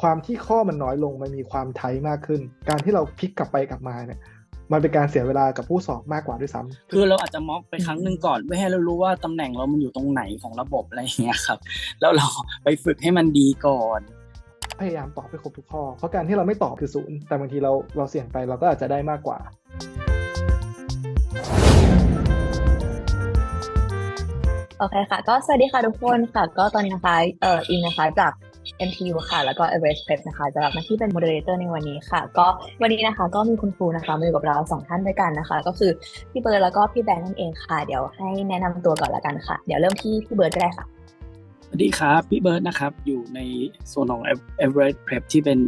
ความที่ข้อมันน้อยลงมันมีความไทยมากขึ้น การที่เราพลิกกลับไปกลับมาเนี่ยมันเป็นการเสียเวลากับผู้สอบมากกว่าด้วยซ้ำคือเราอาจจะม็อกไปครั้งหนึ่งก่อนเพื่อให้เรารู้ว่าตำแหน่งเรามันอยู่ตรงไหนของระบบอะไรอย่างเงี้ยครับ แล้วเราไปฝึกให้มันดีก่อน พยายามตอบให้ครบทุกข้อ เพราะการที่เราไม่ตอบคือศูนย์แต่บางทีเราเราเสี่ยงไปเราก็อาจจะได้มากกว่า โอเคค่ะ ก็สวัสดีค่ะทุกคนค่ะ ก็ตอนนี้นะคะเอ่ออิงนะคะจาก MTU ค่ะ แล้วก็ Everest Prep นะคะจะรับหน้าที่เป็น moderator ในวันนี้ค่ะ ก็วันนี้นะคะก็มีคุณครูนะคะมาอยู่กับเราสองท่านด้วยกันนะคะ ก็คือพี่เบิร์ดแล้วก็พี่แบงค์นั่นเองค่ะ เดี๋ยวให้แนะนำตัวก่อนละกันค่ะ เดี๋ยวเริ่มที่พี่เบิร์ดก็ได้ค่ะ สวัสดีครับ พี่เบิร์ดนะครับ อยู่ในโซนของ Everest Prep ที่เป็น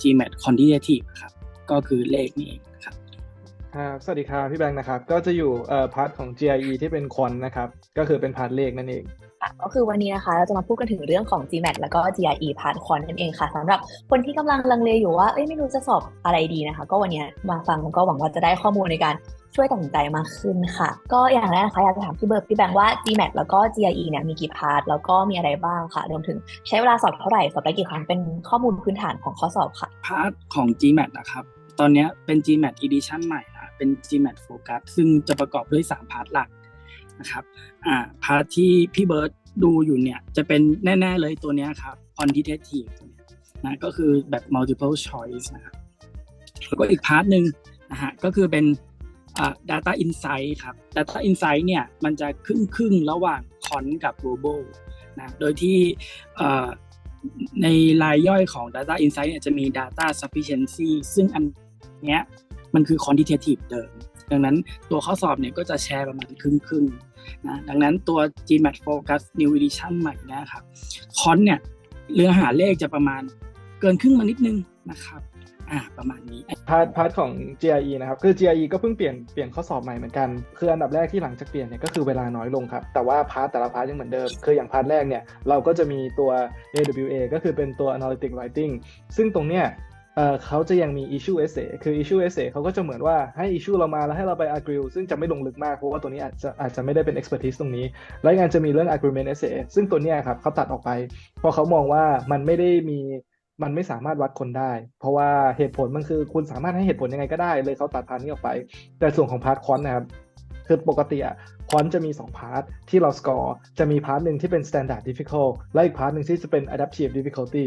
GMAT Quantitative ครับ ก็คือเลขนี่เอง ครับครับสวัสดีครับพี่แบงค์นะครับ ก็จะอยู่เอ่อพาร์ทของ GIE ที่เป็นคอนนะครับ ก็คือเป็นพาร์ทเลขนั่นเองค่ะก็คือวันนี้นะคะเราจะมาพูดกันถึงเรื่องของ GMAT แล้วก็ GRE พาร์ทคอนนั่นเองค่ะสำหรับคนที่กำลังลังเลอยู่ว่าเอ้ยไม่รู้จะสอบอะไรดีนะคะ ก็วันนี้มาฟังก็หวังว่าจะได้ข้อมูลในการช่วยตัดสินใจมากขึ้นค่ะ ก็อย่างแรกนะคะอยากจะถามพี่เบิร์ดพี่แบงค์ว่า GMAT แล้วก็ GRE เนี่ยมีกี่พาร์ทแล้วก็มีอะไรบ้างค่ะรวมถึงใช้เวลาสอบเท่าไหร่สอบได้กี่ครั้งเป็นข้อมูลพื้นฐานของข้อสอบค่ะพาร์ทของ GMAT นะครับตอนเนี้ยเป็น GMAT Edition ใหม่นะ เป็น GMAT Focus ซึ่งจะประกอบด้วย 3 พาร์ทหลักนะครับอ่าพาร์ทที่พี่เบิร์ดดูอยู่เนี่ยจะเป็นแน่ ๆเลยตัวนี้ครับ quantitative ตัวนี้นะก็คือแบบ multiple choice นะครับแล้วก็อีกพาร์ทหนึ่งนะฮะก็คือเป็นอ่า data insight ครับ data insight เนี่ยมันจะครึ่งครึ่งๆระหว่าง con กับ global นะโดยที่เอ่อในรายย่อยของ Data Insight เนี่ยจะมี Data Sufficiency ซึ่งอันเนี้ย มันคือ quantitative เดิม ดังนั้นตัวข้อสอบเนี่ยก็จะแชร์ประมาณครึ่งครึ่งๆนะดังนั้นตัว GMAT Focus New Edition ใหม่นะครับคอนเนี่ยเรือหาเลขจะประมาณเกินครึ่งมานิดนึงนะครับอ่าประมาณนี้พาร์ทพาร์ทของ GIE นะครับคือ GIE ก็เพิ่งเปลี่ยนเปลี่ยนข้อสอบใหม่เหมือนกันคืออันดับแรกที่หลังจากเปลี่ยนเนี่ยก็คือเวลาน้อยลงครับ แต่ว่าพาร์ทแต่ละพาร์ทยังเหมือนเดิม คืออย่างพาร์ทแรกเนี่ยเราก็จะมีตัว AWA ก็คือเป็นตัว Analytic Writing ซึ่งตรงเนี้ย เออเขาจะยังมี issue essay คือ issue essay เขาก็จะเหมือนว่าให้ issue เรามาแล้วให้เราไป agree ซึ่งจะไม่ลงลึกมาก เพราะว่าตัวนี้อาจจะอาจจะไม่ได้เป็น expertise ตรงนี้ แล้วงานจะมีเรื่อง agreement essay ซึ่งตัวนี้ครับเขาตัดออกไป เพราะเขามองว่ามันไม่ได้มีมันไม่สามารถวัดคนได้ เพราะว่าเหตุผลมันคือคุณสามารถให้เหตุผลยังไงก็ได้ เลยเขาตัดพาร์ทนี้ออกไป แต่ส่วนของพาร์ทคอนนะครับคือปกติอะคอนจะมี 2 พาร์ทที่เราสกอร์จะมีพาร์ทหนึ่งที่เป็น standard difficult และอีกพาร์ทหนึ่งที่จะเป็น adaptive difficulty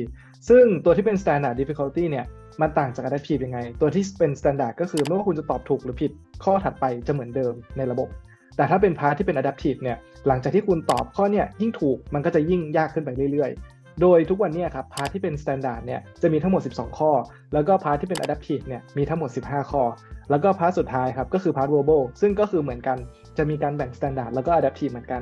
ซึ่งตัวที่เป็น standard difficulty เนี่ยมันต่างจาก adaptive ยังไง ตัวที่เป็น standard ก็คือไม่ว่าคุณจะตอบถูกหรือผิด ข้อถัดไปจะเหมือนเดิมในระบบ แต่ถ้าเป็นพาร์ทที่เป็น adaptive เนี่ยหลังจากที่คุณตอบข้อเนี่ยยิ่งถูกมันก็จะยิ่งยากขึ้นไปเรื่อยๆ โดยทุกวันนี้ครับพาร์ทที่เป็น standard เนี่ยจะมีทั้งหมด 12 ข้อ แล้วก็พาร์ทที่เป็น adaptive เนี่ยมีทั้งหมด 15 ข้อ แล้วก็พาร์ทสุดท้ายครับก็คือพาร์ท verbal ซึ่งก็คือเหมือนกันจะมีการแบ่ง standard แล้วก็ adaptive เหมือนกัน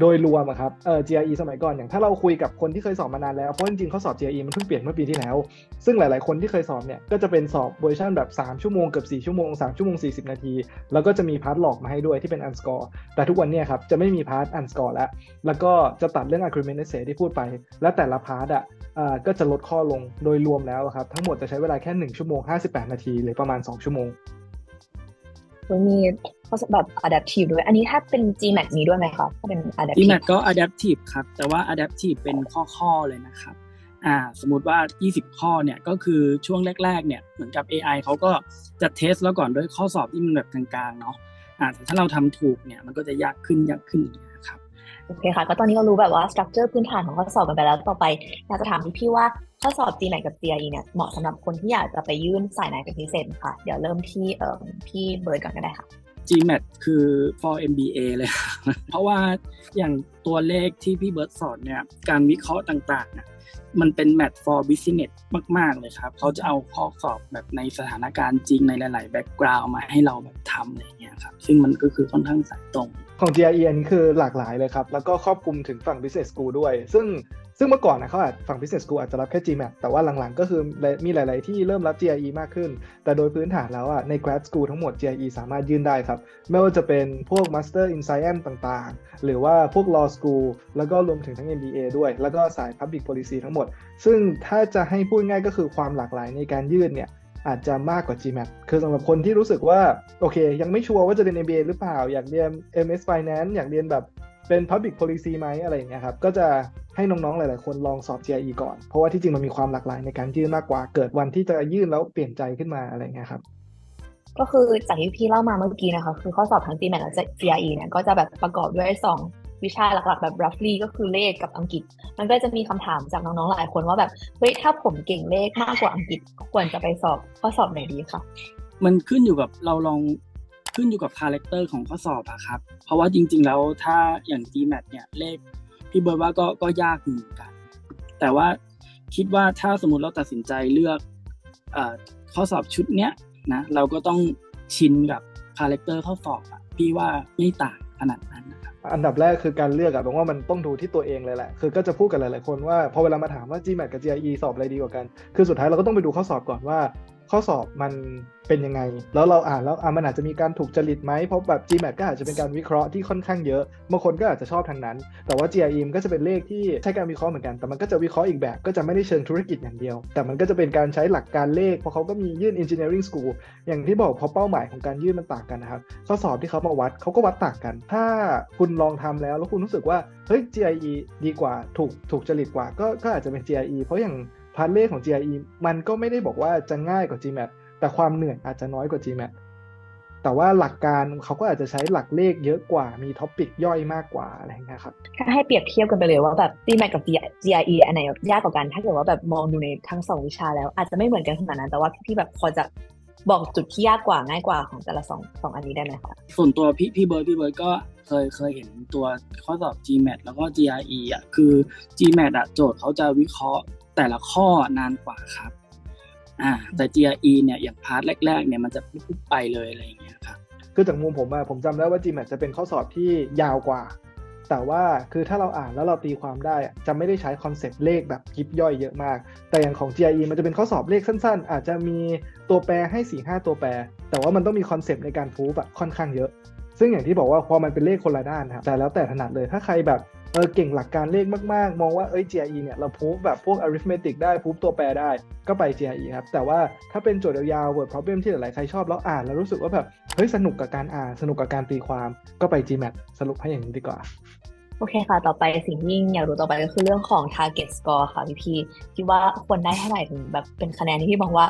โดยรวมครับเอ่อ GRE สมัยก่อนอย่างถ้าเราคุยกับคนที่เคยสอบมานานแล้ว เพราะจริงๆเข้อสอบ GRE มันเพิ่งเปลี่ยนเมื่อปีที่แล้ว ซึ่งหลายๆคนที่เคยสอบเนี่ยก็จะเป็นสอบเวอร์ชันแบบ 3 ชั่วโมงเกือบ4ชั่วโมง 3 ชั่วโมง 40 นาที แล้วก็จะมีพาร์ทหลอกมาให้ด้วยที่เป็น unscore แต่ทุกวันเนี่ยครับจะไม่มีพาร์ท unscore แล้ว แล้วก็จะตัดเรื่อง agreement essay ที่พูดไป และแต่ละพาร์ทอะอ่าก็จะลดข้อลงโดยรวมแล้วครับทั้งหมดจะใช้เวลาแค่ 1 ชั่วโมง 58 นาทีหรือประมาณ 2 ชั่วโมง มีแบบ adaptive ด้วย อันนี้ถ้าเป็น GMAT มีด้วยไหมคะถ้าเป็น adaptive GMAT ก็ adaptive ครับ แต่ว่า adaptive เป็นข้อๆเลยนะครับอ่าสมมติว่า 20 ข้อเนี่ยก็คือช่วงแรกๆเนี่ยเหมือนกับ AI เขาก็จะเทสแล้วก่อนด้วยข้อสอบที่มันแบบกลางๆเนาะอ่าแต่ถ้าเราทำถูกเนี่ยมันก็จะยากขึ้นยากขึ้นอย่างเงี้ย โอเคค่ะ ก็ตอนนี้เรารู้แบบว่า structure พื้นฐานของข้อสอบกันไปแล้วต่อไปอยากจะถามพี่ๆว่าข้อสอบ GMAT กับ GRE เนี่ยเหมาะสำหรับคนที่อยากจะไปยื่นสายไหนเป็นพิเศษค่ะ เดี๋ยวเริ่มที่เอ่อพี่เบิร์ดก่อนก็ได้ค่ะ GMAT คือ for MBA เลยครับเพราะว่าอย่างตัวเลขที่พี่เบิร์ตสอนเนี่ย การวิเคราะห์ต่างๆน่ะมันเป็น Math for business มาก ๆ เลยครับ เขาจะเอาข้อสอบแบบในสถานการณ์จริงในหลายๆ background มาให้เราแบบทำอะไรเงี้ยครับ ซึ่งมันก็คือค่อนข้างสายตรง ของ GRE อันนี้คือหลากหลายเลยครับ แล้วก็ครอบคลุมถึงฝั่ง Business School ด้วย ซึ่งซึ่งเมื่อก่อนนะเขาอาจฝั่ง Business School อาจจะรับแค่ GMAT แต่ว่าหลังๆ ก็คือมีหลาย ๆ ที่เริ่มรับ GRE มากขึ้น แต่โดยพื้นฐานแล้วอะใน Grad School ทั้งหมด GRE สามารถยื่นได้ครับ ไม่ว่าจะเป็นพวก Master in Science ต่างๆ หรือว่าพวก Law School แล้วก็รวมถึงทั้ง MBA ด้วย แล้วก็สาย Public Policy ทั้งหมด ซึ่งถ้าจะให้พูดง่ายก็คือความหลากหลายในการยื่นเนี่ย อาจจะมากกว่า GMAT คือสำหรับคนที่รู้สึกว่า โอเค ยังไม่ชัวร์ว่าจะเรียน MBA หรือเปล่า อยากเรียน MS Finance อยากเรียนแบบเป็น Public Policy ไหมอะไรอย่างเงี้ยครับ ก็จะให้น้องๆ หลายๆ คนลองสอบ GRE ก่อน เพราะว่าที่จริงมันมีความหลากหลายในการยื่นมากกว่า เกิดวันที่จะยื่นแล้วเปลี่ยนใจขึ้นมาอะไรเงี้ยครับ ก็คือจากที่พี่เล่ามาเมื่อกี้นะคะ คือข้อสอบทั้ง GMAT และ GRE เนี่ย ก็จะแบบประกอบด้วยสอง วิชาหลักๆแบบ roughly ก็คือเลขกับอังกฤษ มันก็จะมีคำถามจากน้องๆหลายคนว่าแบบเฮ้ยถ้าผมเก่งเลขมากกว่าอังกฤษควรจะไปสอบข้อสอบไหนดีคะมันขึ้นอยู่กับเราลองขึ้นอยู่กับคาแรคเตอร์ของข้อสอบอะครับ เพราะว่าจริง ๆ แล้วถ้าอย่าง GMAT เนี่ยเลขพี่เบิร์ดว่าก็ก็ยากเหมือนกัน แต่ว่าคิดว่าถ้าสมมติเราตัดสินใจเลือกอข้อสอบชุดเนี้ยนะเราก็ต้องชินกับคาแรคเตอร์ข้อสอบอะพี่ว่าไม่ต่างขนาดนั้นนะ อันดับแรกคือการเลือกอะผมว่ามันต้องดูที่ตัวเองเลยแหละ คือก็จะพูดกับหลายๆคนว่าพอเวลามาถามว่า GMAT กับ GRE สอบอะไรดีกว่ากัน คือสุดท้ายเราก็ต้องไปดูข้อสอบก่อนว่า ข้อสอบมันเป็นยังไง แล้วเราอ่านแล้วอะมันอาจจะมีการถูกจริตไหมเพราะแบบ GMAT ก็อาจจะเป็นการวิเคราะห์ที่ค่อนข้างเยอะบางคนก็อาจจะชอบทางนั้น แต่ว่า GRE ก็จะเป็นเลขที่ใช้การวิเคราะห์เหมือนกัน แต่มันก็จะวิเคราะห์อีกแบบก็จะไม่ได้เชิงธุรกิจอย่างเดียว แต่มันก็จะเป็นการใช้หลักการเลขเพราะเขาก็มียื่น engineering school อย่างที่บอกเพราเป้าหมายของการยื่นมันต่างกันนะครับข้อสอบที่เขามาวัดเขาก็วัดต่างกัน ถ้าคุณลองทำแล้วแล้วคุณรู้สึกว่าเฮ้ย GRE ดีกว่าถูกถูกจริตกว่าก็ก็อาจจะเป็น GRE เพราะอย่าง พาร์ทเลขของ GRE มันก็ไม่ได้บอกว่าจะง่ายกว่า GMAT แต่ความเหนื่อยอาจจะน้อยกว่า GMAT แต่ว่าหลักการเขาก็อาจจะใช้หลักเลขเยอะกว่ามีท็อปิกย่อยมากกว่าอะไรอย่างเงี้ยครับถ้าให้เปรียบเทียบกันไปเลยว่าแบบ GMAT กับ GRE อันไหนแบบยากกว่ากัน ถ้าเกิดว่าแบบมองดูในทั้งสองวิชาแล้วอาจจะไม่เหมือนกันขนาดนั้นแต่ว่าพี่ๆแบบพอจะบอกจุดที่ยากกว่าง่ายกว่าของแต่ละสองสองอันนี้ได้ไหมคะส่วนตัวพี่พี่เบิร์ดพี่เบิร์ดก็เคยเคยเห็นตัวข้อสอบ GMAT แล้วก็ GRE อะคือ GMAT อะโจทย์เขาจะวิเคราะห์ แต่ละข้อนานกว่าครับอ่าแต่ GRE เนี่ยอย่างพาร์ทแรกๆเนี่ยมันจะปุ๊บไปเลยอะไรอย่างเงี้ยครับคือจากมุมผมอะผมจำได้ว่า GMAT จะเป็นข้อสอบที่ยาวกว่า แต่ว่าคือถ้าเราอ่านแล้วเราตีความได้จะไม่ได้ใช้คอนเซปต์เลขแบบยิบย่อยเยอะมาก แต่อย่างของ GRE มันจะเป็นข้อสอบเลขสั้น ๆ อาจจะมีตัวแปรให้4 5ตัวแปร แต่ว่ามันต้องมีคอนเซปต์ในการพูฟอะค่อนข้างเยอะ ซึ่งอย่างที่บอกว่าพอมันเป็นเลขคนละด้านครับแต่แล้วแต่ถนัดเลยถ้าใครแบบ เออเก่งหลักการเลขมากๆ มองว่าเอ้ย GRE เนี่ย เราพูฟแบบพวก arithmetic ได้พูฟตัวแปรได้ก็ไป GRE ครับ แต่ว่าถ้าเป็นโจทย์ยาวๆ word problem ที่หลายๆใครชอบแล้วอ่าน แล้วรู้สึกว่าแบบ เฮ้ย สนุกกับการอ่าน สนุกกับการตีความก็ไป GMAT สรุปให้อย่างนี้ดีกว่า โอเคค่ะ ต่อไปสิ่งที่อยากรู้ต่อไปก็คือเรื่องของ target score ค่ะพี่พีคิดว่าควรได้เท่าไหร่ถึงแบบเป็นคะแนนที่พี่มองว่า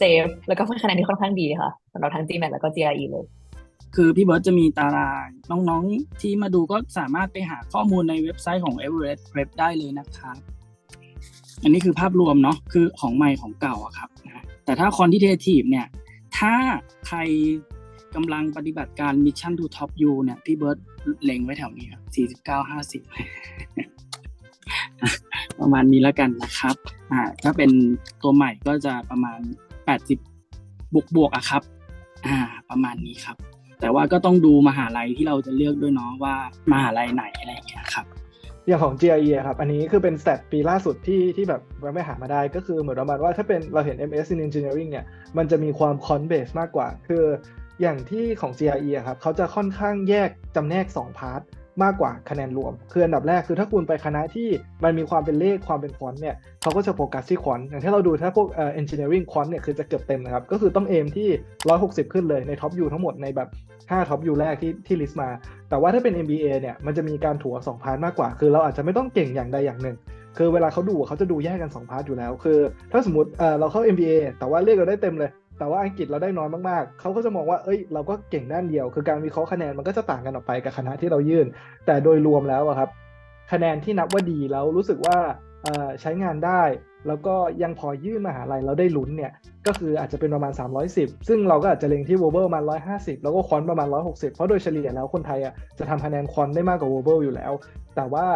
safe แล้วก็เป็นคะแนนที่ค่อนข้างดีค่ะสำหรับทั้ง GMAT แล้วก็ GRE เลย คือพี่เบิร์ตจะมีตารางน้องๆ ที่มาดูก็สามารถไปหาข้อมูลในเว็บไซต์ของ Everest Prep ได้เลยนะครับ อันนี้คือภาพรวมเนาะคือของใหม่ของเก่าอะครับนะแต่ถ้า quantitative เนี่ย ถ้าใครกำลังปฏิบัติการ Mission to Top U เนี่ยพี่เบิร์ตเล็งไว้แถวนี้ครับ49 50ประมาณนี้แล้วกันนะครับอ่าถ้าเป็นตัวใหม่ก็จะประมาณ80บวกบวกๆอะครับ อ่า ประมาณนี้ครับ แต่ว่าก็ต้องดูมหาลัยที่เราจะเลือกด้วยเนาะว่ามหาลัยไหนอะไรอย่างเงี้ยครับอย่างของ GRE ครับ อันนี้คือเป็นส t ตปีล่าสุดที่ที่แบบเราไม่หามาได้ก็คือเหมือนประมาณว่าถ้าเป็นเราเห็น MS in Engineering เนี่ย มันจะมีความ con base มากกว่า คืออย่างที่ของ GRE ครับ เขาจะค่อนข้างแยกจำแนก 2 พาร์ท มากกว่าคะแนนรวม คืออันดับแรกคือถ้าคุณไปคณะที่มันมีความเป็นเลขความเป็นควอนเนี่ยเขาก็จะโฟกัสที่ควอนอย่างที่เราดูถ้าพวกเอ่อ engineering ควอนเนี่ยคือจะเกือบเต็มนะครับ ก็คือต้องเอมที่ 160 ขึ้นเลยในท็อปยูทั้งหมดในแบบ 5ท็อปยูแรกที่ที่ลิสต์มา แต่ว่าถ้าเป็น MBA เนี่ยมันจะมีการถัวสองพาร์ทมากกว่า คือเราอาจจะไม่ต้องเก่งอย่างใดอย่างหนึ่งคือเวลาเขาดูเขาจะดูแยกกัน2พาร์ทอยู่แล้ว คือ ถ้าสมมติเอ่อเราเข้า MBA แต่ว่าเลขเราได้เต็มเลย แต่ว่าอังกฤษเราได้น้อยมากๆ เขาก็จะมองว่า เอ้ย เราก็เก่งด้านเดียว คือการวิเคราะห์คะแนนมันก็จะต่างกันออกไปกับคณะที่เรายื่น แต่โดยรวมแล้วครับ คะแนนที่นับว่าดีแล้วรู้สึกว่าใช้งานได้ แล้วก็ยังพอยื่นมหาลัยเราได้ลุ้นเนี่ย ก็คืออาจจะเป็นประมาณ 310 ซึ่งเราก็อาจจะเล็งที่โวเบอร์ประมา150 แล้วก็คอนประมาณ 160 เพราะโดยเฉลี่ยแล้วคนไทยอะจะทำคะแนนคอนได้มากกว่าโวเบอร์อยู่แล้ว แต่ว่า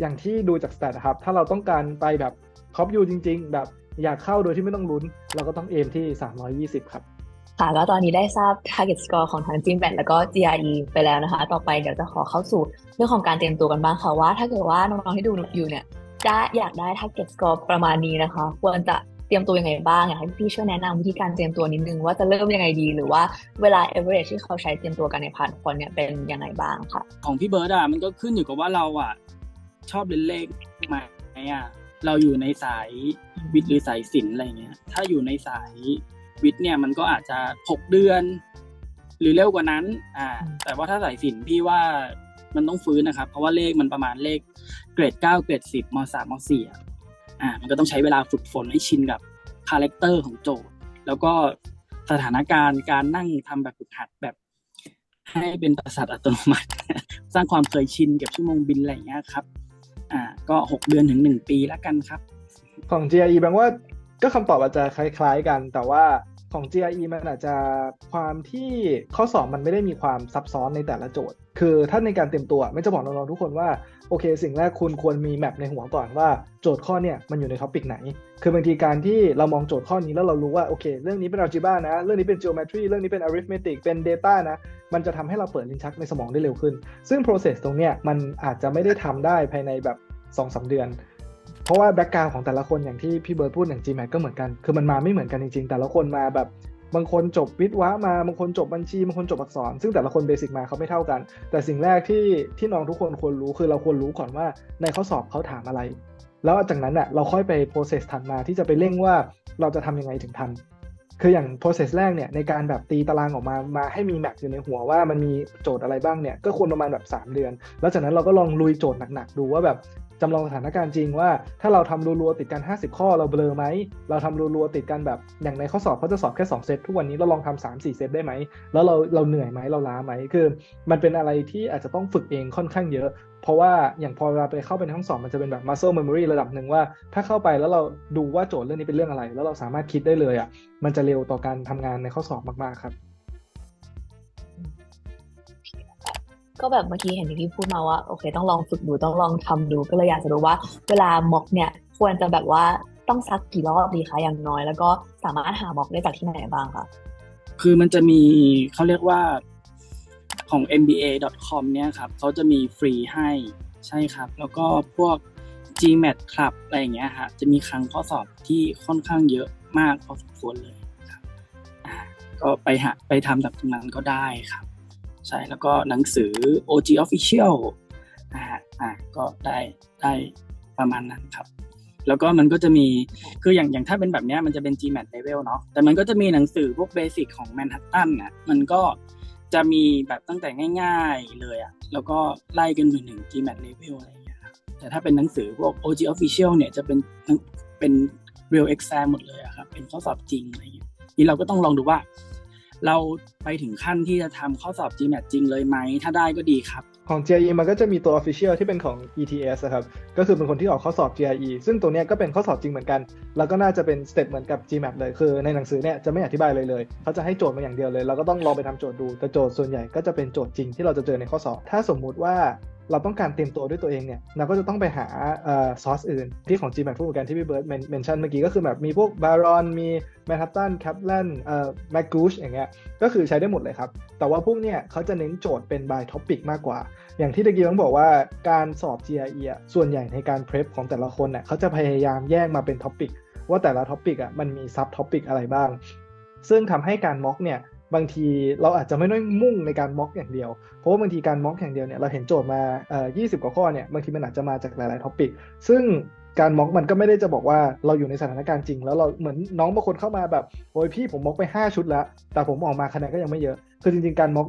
อย่างที่ดูจากสแตทครับ ถ้าเราต้องการไปแบบท็อปยูจริง ๆ แบบ อยากเข้าโดยที่ไม่ต้องลุ้น เราก็ต้องเอมที่ 320 ครับ ค่ะก็ตอนนี้ได้ทราบ target score ของทั้ง GMAT แล้วก็ GRE ไปแล้วนะคะ ต่อไปเดี๋ยวจะขอเข้าสู่เรื่องของการเตรียมตัวกันบ้างค่ะว่า ถ้าเกิดว่าน้องๆที่ดูอยู่เนี่ยจะอยากได้ target score ประมาณนี้นะคะ ควรจะเตรียมตัวยังไงบ้างอยากให้พี่ช่วยแนะนำวิธีการเตรียมตัวนิดนึงว่าจะเริ่มยังไงดี หรือว่าเวลา average ที่เขาใช้เตรียมตัวกันในพาร์ทคนเนี่ยเป็นยังไงบ้างค่ะ ของพี่เบิร์ดอะมันก็ขึ้นอยู่กับว่าเราอะชอบเรียนเลขไหมอะ เราอยู่ในสายวิทย์หรือสายศิลป์อะไรเงี้ย ถ้าอยู่ในสายวิทย์เนี่ยมันก็อาจจะหกเดือน หรือเร็วกว่านั้น อ่า แต่ว่าถ้าสายศิลป์พี่ว่ามันต้องฟื้นนะครับ เพราะว่าเลขมันประมาณเลขเกรดเก้าเกรดสิบมสามมสี่อ่า มันก็ต้องใช้เวลาฝึกฝนให้ชินกับคาแรคเตอร์ของโจทย์ แล้วก็สถานการณ์การนั่งทำแบบฝึกหัดแบบ ให้เป็นประสาทอัตโนมัติ สร้างความเคยชินเก็บชั่วโมงบินอะไรเงี้ยครับ อ่าก็หกเดือนถึงหนึ่งปีแล้วกันครับ ของ GRE แปลว่าก็คำตอบอาจจะคล้าย ๆกัน แต่ว่า ของ GRE มันอาจจะความที่ข้อสอบมันไม่ได้มีความซับซ้อนในแต่ละโจทย์ คือถ้าในการเตรียมตัวไม่จะบอกน้องๆทุกคนว่า โอเค สิ่งแรกคุณควรมีแมปในหัวก่อนว่าโจทย์ข้อเนี่ยมันอยู่ในท็อปิกไหน คือบางทีการที่เรามองโจทย์ข้อนี้แล้วเรารู้ว่าโอเค เรื่องนี้เป็น algebra นะ เรื่องนี้เป็น geometry เรื่องนี้เป็น arithmetic เป็น data นะ มันจะทำให้เราเปิดลิ้นชักในสมองได้เร็วขึ้น ซึ่ง process ตรงเนี้ยมันอาจจะไม่ได้ทำได้ภายในแบบ2อสเดือน เพราะว่าแบ็กกราวของแต่ละคนอย่างที่พี่เบิร์ดพูดอย่าง GMAT ก็เหมือนกัน คือมันมาไม่เหมือนกันจริงๆ แต่ละคนมาแบบบางคนจบวิทย์วะมา บางคนจบบัญชี บางคนจบอักษร ซึ่งแต่ละคนเบสิกมาเขาไม่เท่ากัน แต่สิ่งแรกที่ที่น้องทุกคนควรรู้คือเราควรรู้ก่อนว่าในข้อสอบเขาถามอะไร แล้วจากนั้นอะเราค่อยไป process ถัดมาที่จะไปเร่งว่าเราจะทำยังไงถึงทัน คืออย่าง process แรกเนี่ยในการแบบตีตารางออกมา มาให้มีแมปอยู่ในหัวว่ามันมีโจทย์อะไรบ้างเนี่ย ก็ควรประมาณแบบ 3 เดือน แล้วจากนั้นเราก็ลองลุยโจทย์หนักๆดูว่าแบบ จำลองสถานการณ์จริงว่า ถ้าเราทำรัวๆติดกัน 50 ข้อเราเบลอไหม เราทำรัวๆติดกันแบบอย่างในข้อสอบเขาจะสอบแค่ 2 เซตทุกวันนี้เราลองทำสามสี่เซตได้ไหม แล้วเราเราเหนื่อยไหมเราล้าไหมคือ มันเป็นอะไรที่อาจจะต้องฝึกเองค่อนข้างเยอะ เพราะว่าอย่างพอเวลาไปเข้าไปในห้องสอบมันจะเป็นแบบ muscle memory ระดับหนึ่งว่า ถ้าเข้าไปแล้วเราดูว่าโจทย์เรื่องนี้เป็นเรื่องอะไร แล้วเราสามารถคิดได้เลยอะมันจะเร็วต่อการทำงานในข้อสอบมากๆครับ ก็แบบเมื่อกี้เห็นที่พี่พูดมาว่าโอเค ต้องลองฝึกดูต้องลองทำดู ก็เลยอยากจะรู้ว่า เวลาม็อกเนี่ยควรจะแบบว่าต้องซักกี่รอบดีคะอย่างน้อย แล้วก็สามารถหาม็อกได้จากที่ไหนบ้างคะคือมันจะมีเขาเรียกว่าของ mba.com เนี่ยครับเขาจะมีฟรีให้ใช่ครับ แล้วก็พวก GMAT Club อะไรอย่างเงี้ยฮะจะมีครั้งข้อสอบที่ค่อนข้างเยอะมากพอสมควรเลยครับอ่าก็ไปหาไปทำจากตรงนั้นก็ได้ครับ ใช่แล้วก็หนังสือ OG Official นะฮะอ่าก็ได้ได้ประมาณนั้นครับ แล้วก็มันก็จะมีคืออย่างอย่างถ้าเป็นแบบเนี้ยมันจะเป็น GMAT level เนาะแต่มันก็จะมีหนังสือพวกเบสิกของ Manhattan น่ะมันก็จะมีแบบตั้งแต่ง่าย ๆเลยอะแล้วก็ไล่กันไปถึง GMAT level อะไรอย่างเงี้ยครับแต่ถ้าเป็นหนังสือพวก OG Official เนี่ยจะเป็นเป็น real exam หมดเลยอะครับเป็นข้อสอบจริงอะไรอย่างเงี้ยนี่เราก็ต้องลองดูว่า เราไปถึงขั้นที่จะทำข้อสอบ GMAT จริงเลยไหม ถ้าได้ก็ดีครับ ของ GRE มันก็จะมีตัว Official ที่เป็นของ ETS ครับ ก็คือเป็นคนที่ออกข้อสอบ GRE ซึ่งตัวเนี้ยก็เป็นข้อสอบจริงเหมือนกัน แล้วก็น่าจะเป็นสเต็ปเหมือนกับ GMAT เลย คือในหนังสือเนี่ยจะไม่อธิบายเลยเลย เขาจะให้โจทย์มาอย่างเดียวเลย เราก็ต้องลองไปทำโจทย์ดู แต่โจทย์ส่วนใหญ่ก็จะเป็นโจทย์จริงที่เราจะเจอในข้อสอบ ถ้าสมมุติว่า เราต้องการเตรียมตัวด้วยตัวเองเนี่ยเราก็จะต้องไปหาเอ่อซอสอื่น ที่ของ GMAT พูดกันที่พี่เบิร์ดเมนชั่นเมื่อกี้ก็คือแบบมีพวก Baron มี Manhattan Kaplan เอ่อ McGoosh อย่างเงี้ยก็คือใช้ได้หมดเลยครับ แต่ว่าพวกเนี้ยเขาจะเน้นโจทย์เป็น by topic มากกว่า อย่างที่ตะกี้ต้องบอกว่าการสอบ GRE ส่วนใหญ่ในการ prep ของแต่ละคนเน่ะเขาจะพยายามแยกมาเป็น topic ว่าแต่ละ topic อะมันมี sub topic อะไรบ้าง ซึ่งทำให้การม็อกเนี่ย บางทีเราอาจจะไม่ได้มุ่งในการม็อกอย่างเดียว เพราะว่าบางทีการม็อกอย่างเดียวเนี่ยเราเห็นโจทย์มาเอ่อ20กว่าข้อเนี่ยบางทีมันอาจจะมาจากหลายๆท็อปิกซึ่งการม็อกมันก็ไม่ได้จะบอกว่าเราอยู่ในสถานการณ์จริง แล้วเราเหมือนน้องบางคนเข้ามาแบบโอ้ยพี่ผมม็อกไป 5 ชุดแล้ว แต่ผมออกมาคะแนนก็ยังไม่เยอะ คือจริงๆการม็อกมัน